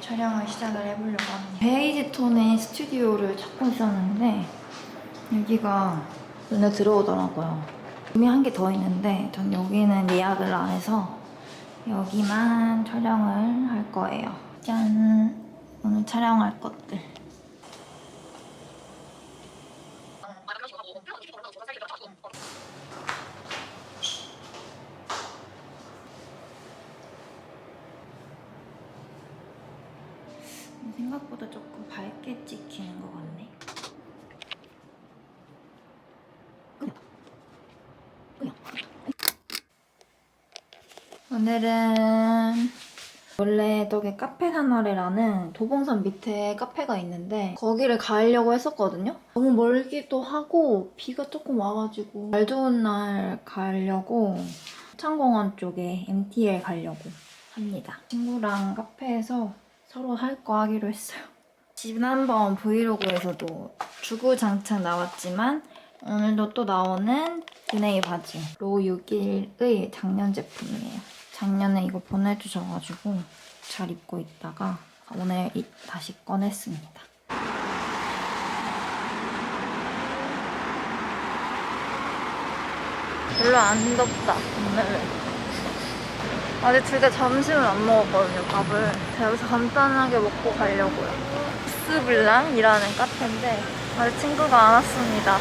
촬영을 시작을 해보려고 합니다. 베이지 톤의 스튜디오를 찾고 있었는데 여기가 눈에 들어오더라고요. 이미 한 개 더 있는데 전 여기는 예약을 안 해서 여기만 촬영을 할 거예요. 짠! 오늘 촬영할 것들. 생각보다 조금 밝게 찍히는 것 같네. 오늘은 원래 저기 카페 사나레라는 도봉산 밑에 카페가 있는데 거기를 가려고 했었거든요. 너무 멀기도 하고 비가 조금 와가지고 날 좋은 날 가려고 창공원 쪽에 MTL 가려고 합니다. 친구랑 카페에서 서로 할 거 하기로 했어요. 지난번 브이로그에서도 주구장창 나왔지만 오늘도 또 나오는 드네이 바지 로 6일의 작년 제품이에요. 작년에 이거 보내주셔가지고 잘 입고 있다가 오늘 이- 다시 꺼냈습니다. 별로 안 덥다 오늘은. 아직 둘 다 점심을 안 먹었거든요, 밥을. 그래서 여기서 간단하게 먹고 가려고요. 스블랑이라는 카페인데 아직 친구가 안 왔습니다.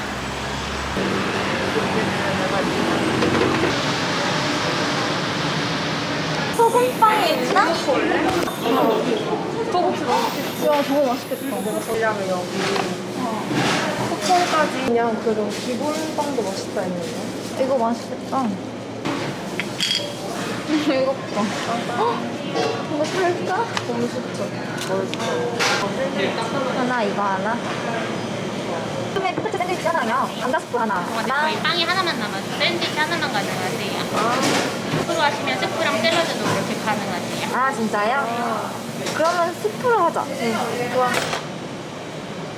소금빵이 있나? 와, 저거 맛있겠다. 먹으려면 여기 쿠폰까지 그냥 그런 기본 빵도 맛있다 했는데 이거 맛있겠다. 이거 봐. 어? 이거 살까? 너무 좋죠 뭘 사? 하나, 이거 하나. 처음에 포테토 샌드위치 하나요. 감자스프 하나. 저희 빵이 하나만 남아서 샌드위치 하나만 가능하세요. 스프로 하시면 스프랑 샐러드도. 아, 진짜요? 그러면 스프로 하자. 네, 좋아.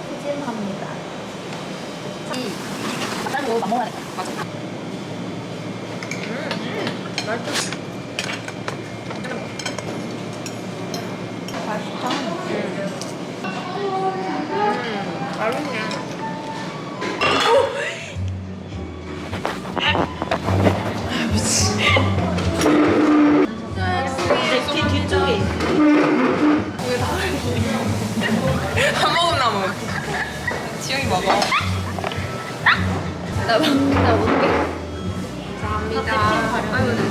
푸짐합니다. 다른 거 먹어야겠다. 맞아. 맛있어 맛있네 지영이 먹어 나, 나 먹게. 감사합니다 아유 네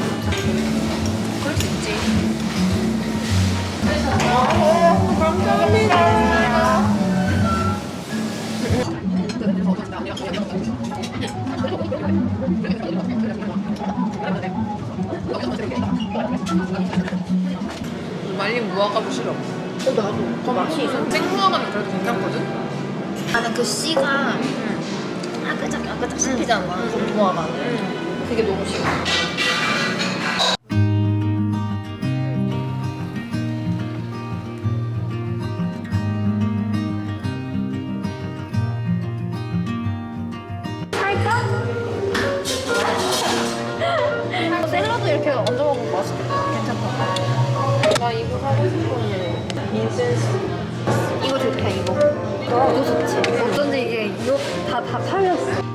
그럴 수 있지 감사합니다 말린 무화과도 싫어. 어 나도. 그 맛이 있어. 생무화과는 그래도 괜찮거든. 나는 그 씨가 아그작 아그작 씹히잖아. 무화과는. 그게 너무 싫어. 샐러드 이렇게 얹어 먹으면 맛있겠다. 괜찮다. 나 이거 사고 싶었는데 민센스. 다 다 팔렸어.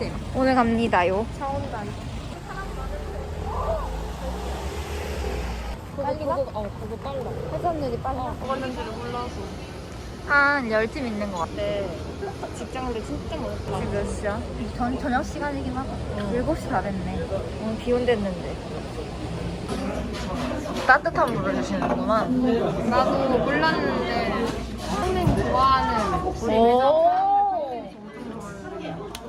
을밀대. 오늘 갑니다요. 차 온다. 빨리나? 그거, 어, 그거 빨라. 회전율이 빨라? 왔는지를 몰라서. 한 10팀 있는 것 같아. 네. 직장인들 진짜 많다. 지금 몇 시야? 전, 저녁 시간이긴 하다. 7시 다 됐네. 오늘 비 온댔는데. 따뜻한 물을 주시는구만. 나도 몰랐는데 선생님 좋아하는 우리 오!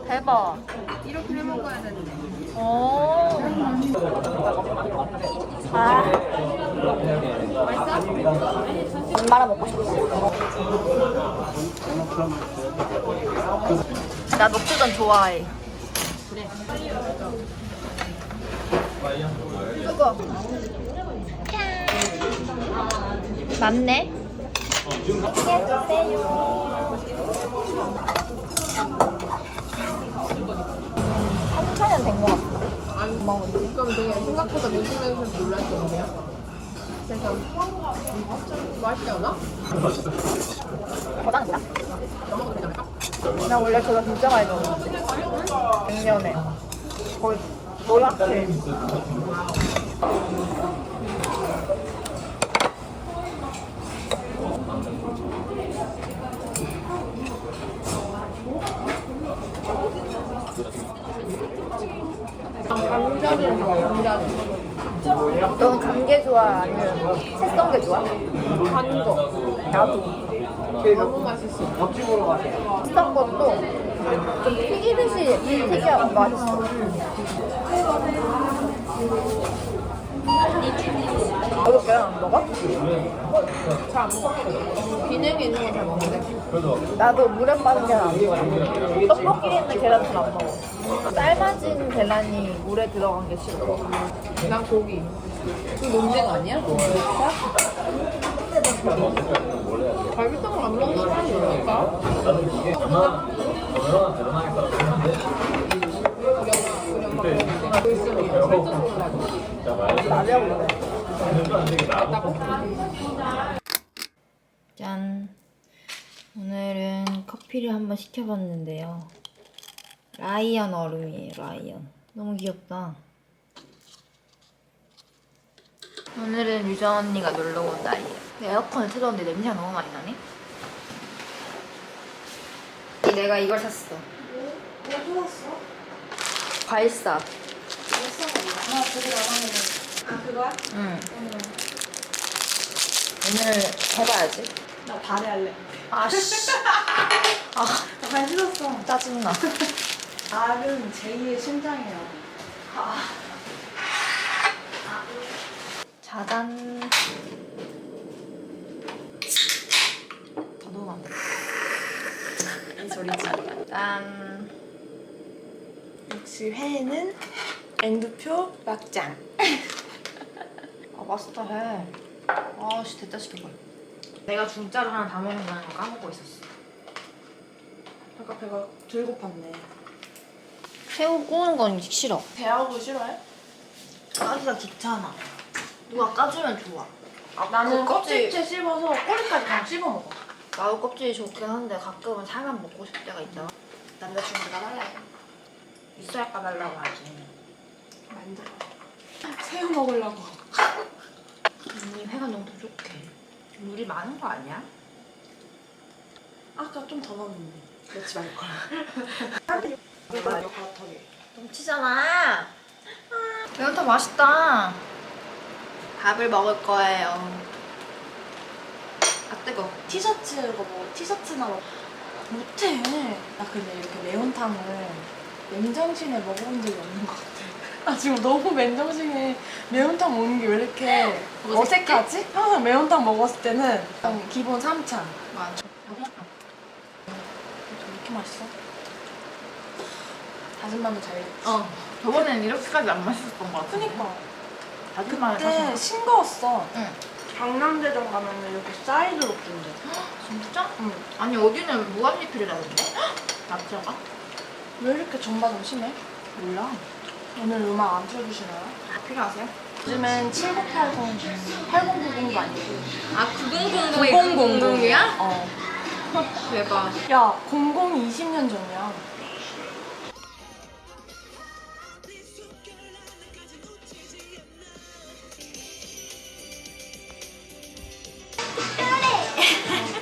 대박. 이렇게 해 먹어야 되는데. 오. 아. 맛있어? 말아 먹고 싶어. 나 녹두전 좋아해. 그래. 그거. 맞네. 한 4년 된것 같은데. 아니, 그럼 되게 생각보다 요즘에는 놀랐었네요. 그래서? 거장이다. 되지 않을까? 나 원래 그거 진짜 많이 먹었는데. 작년에. 거의 노랗게. 감자는 감자. 넌 감개 좋아? 아니면 색성게 좋아? 간 거. 나도. 너무 맛있어. 비싼 것도 좀 튀기듯이 튀겨야 맛있어. 너도 계란 안 먹어? 잘안 먹어. 비냉에 있는 거잘 먹는데? 나도 물에 빠진 계란 안 먹어. 떡볶이에 있는 계란 잘안 먹어. 삶아진 계란이 물에 들어간 게 싫어. 난 고기. 짠. 오늘은 커피를 한번 시켜봤는데요. 라이언 얼음이에요, 라이언. 너무 귀엽다. 오늘은 유정 언니가 놀러 온 날이에요. 에어컨을 틀었는데 냄새가 너무 많이 나네. 내가 이걸 샀어. 뭐 샀어? 과일사. 아, 그거야? 응. 오늘 해봐야지. 나 다리 할래. 아씨. 아, 잘 씻었어. 짜증나. 알은 제2의 심장이에요. 짜잔. 더 넣으면 안 돼. 이 소리지. 짠. 역시 회에는 앵두표 막장. 아, 맛있다 해. 아씨, 됐다 시켜봐. 내가 중짜를 하나 다 먹는다는 거 까먹고 있었어. 아까 배가 들고 팠네. 새우 구우는 건 싫어. 배하고 싫어해? 까기가 귀찮아. 누가 까주면 좋아. 나는 그 껍질- 껍질째 씹어서 꼬리까지 그냥 씹어 먹어. 나도 껍질이 좋긴 한데 가끔은 살만 먹고 싶을 때가 있잖아. 남자친구가 달래. 있어야 까달라고 하지. 만들어. 새우 먹으려고. 언니 회가 너무 부족해. 물이 많은 거 아니야? 아까 좀 더 넣었는데. 넣지 말 거야. 이거 가락하게. 넘치잖아. 매운탕 맛있다. 밥을 먹을 거예요. 아 뜨거. 티셔츠 이거 뭐 티셔츠나 뭐 못해. 나 근데 이렇게 매운탕을 맨정신에 먹어본 적이 없는 것 같아. 나 지금 너무 맨정신에 매운탕 먹는 게 왜 이렇게 어색해? 어색하지? 항상 매운탕 먹었을 때는 그냥 기본 3찬. 맞아. 왜 이렇게 맛있어? 다진 마늘 잘 익었지? 어. 저번엔 이렇게까지 안 맛있었던 것 같아. 그니까. 다진 마늘 그때 사서. 싱거웠어. 응. 강남대점 가면 이렇게 사이드로 준대. 진짜? 응. 아니 어디는 무한리필이라던데? 남자가? 왜 이렇게 좀 심해? 몰라. 오늘 음악 안 틀어주시나요? 필요하세요? 요즘엔 7980, 8090도 아니고 아 9000이 9000이야? 어. 대박. 야, 00이 20년 전이야.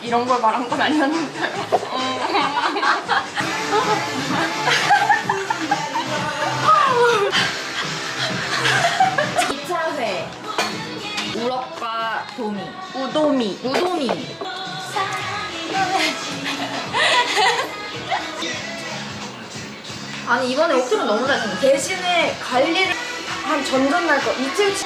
이런 걸 말한 건 아니었는데. 이차회 우럭과 도미. 우도미. 우도미. 아니 이번에 옥수수 너무 잘생겼어. 대신에 관리를 한 전전날 거 이틀 치-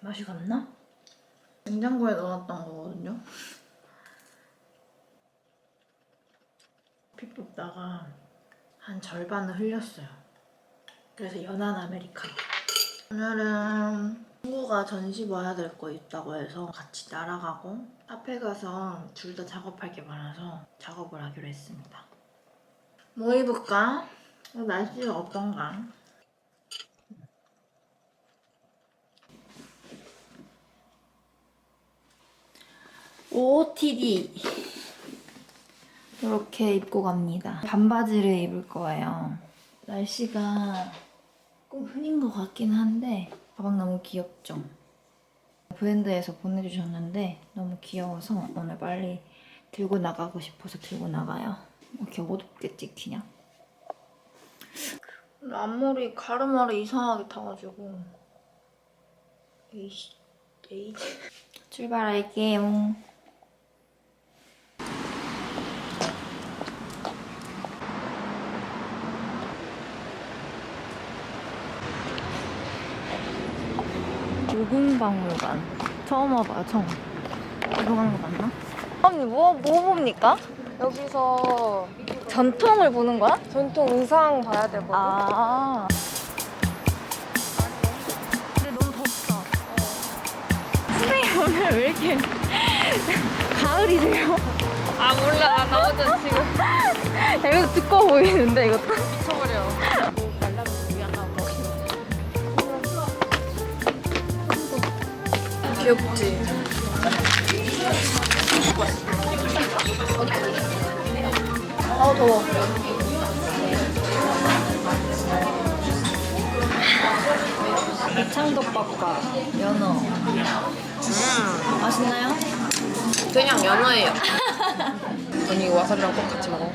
맛이 갔나? 냉장고에 넣어놨던 거거든요. 피 뽑다가 한 절반을 흘렸어요. 그래서 연한 아메리카노. 오늘은 친구가 전시 봐야 될 거 있다고 해서 같이 날아가고 카페 가서 둘 다 작업할 게 많아서 작업을 하기로 했습니다. 뭐 입을까? 어, 날씨가 어떤가? OOTD 이렇게 입고 갑니다. 반바지를 입을 거예요. 날씨가 조금 흐린 것 같긴 한데 가방 너무 귀엽죠? 브랜드에서 보내주셨는데 너무 귀여워서 오늘 빨리 들고 나가고 싶어서 들고 나가요. 왜 이렇게 어둡게 찍히냐? 앞머리 가르마를 이상하게 타가지고 에이씨 에이지 출발할게요. 조궁박물관 처음 와봐요 처음 이거 가는 거 맞나? 언니 뭐, 뭐 봅니까? 여기서 전통을 보는 거야? 전통 의상 봐야 되거든. 아 근데 너무 덥다 선생님 오늘 왜 이렇게 가을이세요? 아 몰라 나 어제 지금 야, 이거 두꺼워 보이는데 이것도 귀엽지? 아 더워 대창덮밥과 연어 음 맛있나요? 그냥 연어예요. 언니 와사비랑 꼭 같이 먹어.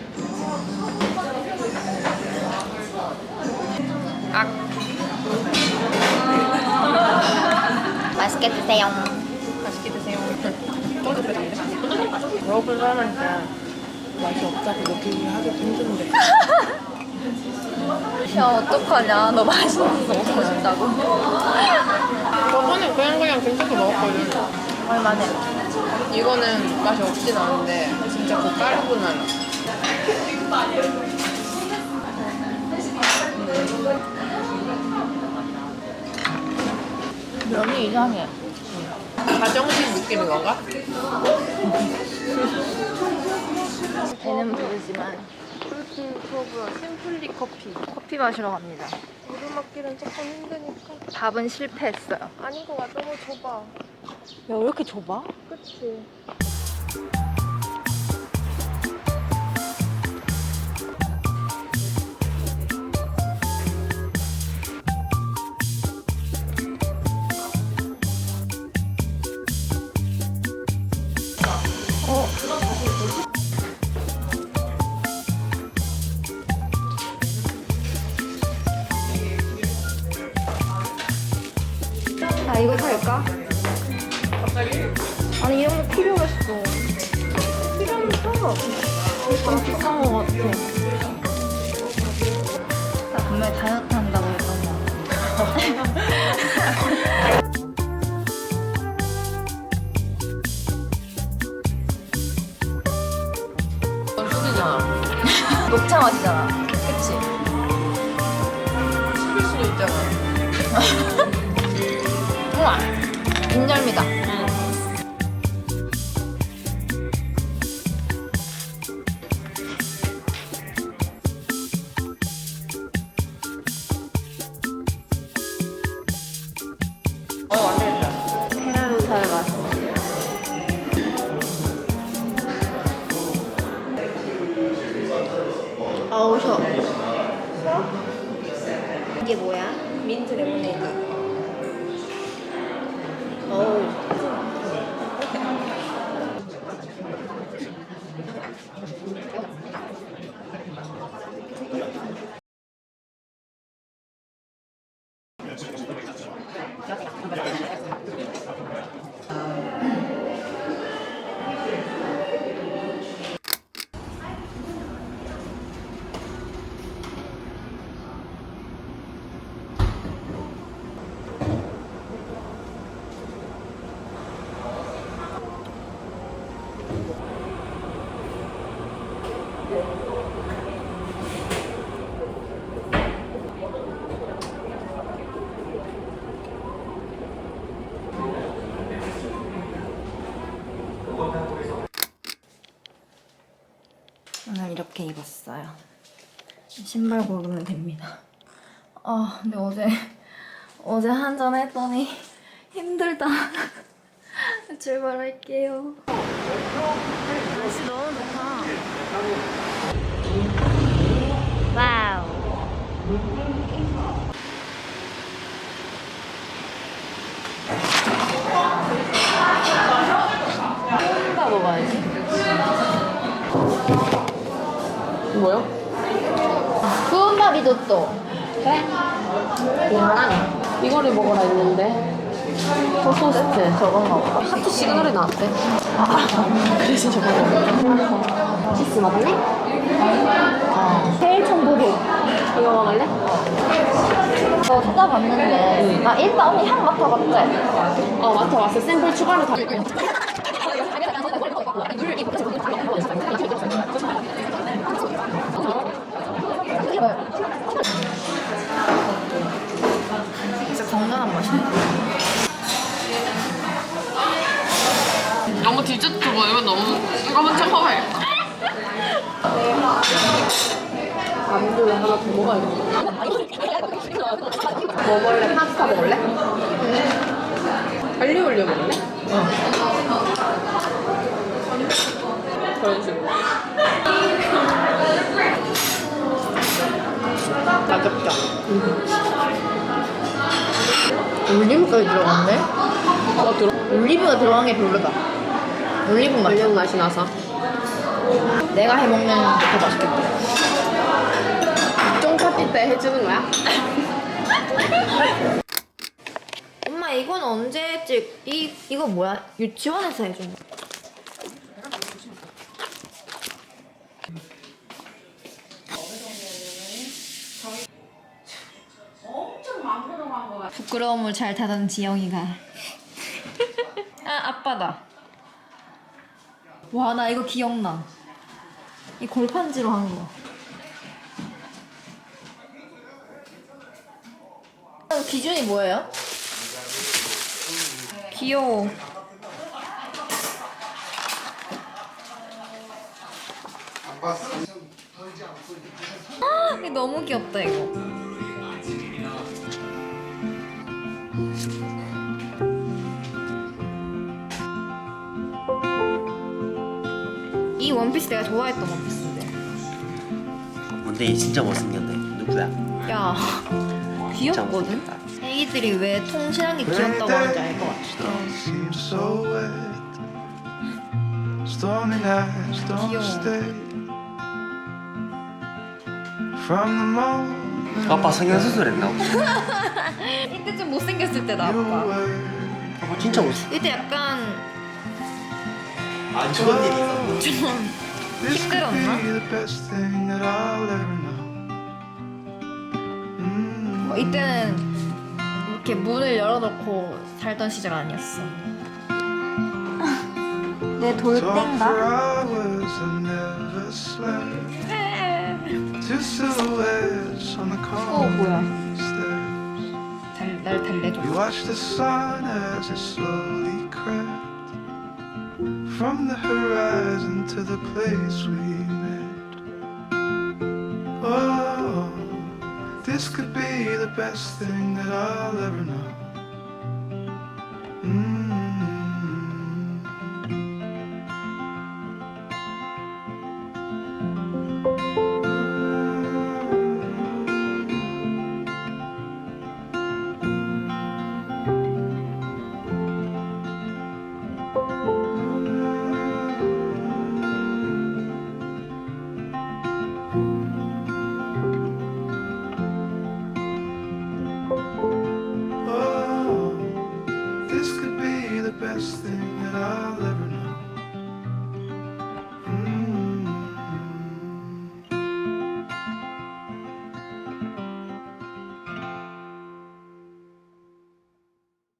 맛있게 드세요 맛있게 드세요. 먹을 사람한테 맛이 없다고 얘기하기도 힘든데. 야 어떡하냐 너 맛있는 거 먹고 싶다고 저번에 그냥 그냥 괜찮게 먹었거든. 얼마네 이거는 맛이 없진 않은데 진짜 그 까르보나라. 이상해 가정식 느낌인 건가? 배는 부르지만 그거 뭐야. 심플리 커피. 커피 마시러 갑니다 오르막길은 조금 힘드니까. 밥은 실패했어요 야 아닌 것 같아. 너무 좁아. 왜 이렇게 좁아? 그치. 좀 비싼 거 같아 나 분명히 다이어트 한다고 했던 거 같아 넌 술이잖아. 녹차 맛이잖아 그치? 술일 수도 있잖아. 우와 인절미다 오늘 이렇게 입었어요. 신발 고르면 됩니다. 아, 근데 어제 어제 한잔 했더니 힘들다. 출발할게요. 날씨 너무 좋다. 와우. 혼자 먹어야지. 뭐요? 구운 밥이 줬어. 이거를 먹으라 했는데. 토스트 저건가 보다. 하트 시그널에 나왔대. 그래서 저거 먹어. 치스 맞네? 어. 세일 청보도. 이거 먹을래? 저 찾아봤는데. 아, 일단 언니 향 맡아봤지? 어, 맡아봤어. 샘플 추가로 다. 이거 먼저. 감귤 하나 더 먹어야겠다. 뭐 먹을래? 파스타 먹을래? 알리 올려 먹을래? 어. 가볍다. 올리브까지 들어갔네? 어. 올리브가 들어간 게 별로다. 올리브 맛. 알력 맛이 나서. 내가 해먹는 게 더 맛있겠다. 쫑파티 때 해주는 거야? 엄마 이건 언제 찍? 이 이거 뭐야? 유치원에서 해준 거. 부끄러움을 잘 타던 지영이가 아 아빠다 와 나 이거 기억나 이 골판지로 한 거. 기준이 뭐예요? 귀여워. 아, 너무 귀엽다 이거. 이 원피스 내가 좋아했던 원피스인데. 근데 얘 진짜 못생겼네. 누구야? 야, 진짜 귀엽거든. 못생겼다. 애기들이 왜 통신한 게 귀엽다고 하는지 알 것 같아. Don't seem so wet. Stormy nights don't 귀여워. stay. From the moment 아빠 성형수술 했나? 이때 좀 못생겼을 때다 you 아빠. were, 아빠 진짜 못생. 이때 약간 안 좋은 일이 있었나? 좀 힘들었나? be the best thing that I'll ever know. Mm. 뭐 이때는 이렇게 문을 열어놓고 살던 시절 아니었어. 내 돌땡가? hours and never slept. Two silhouettes on the 어 뭐야? 달, 날 달래줘. We watched the sun as it slowly crept from the horizon to the place we met. Oh, this could be the best thing that I'll ever know.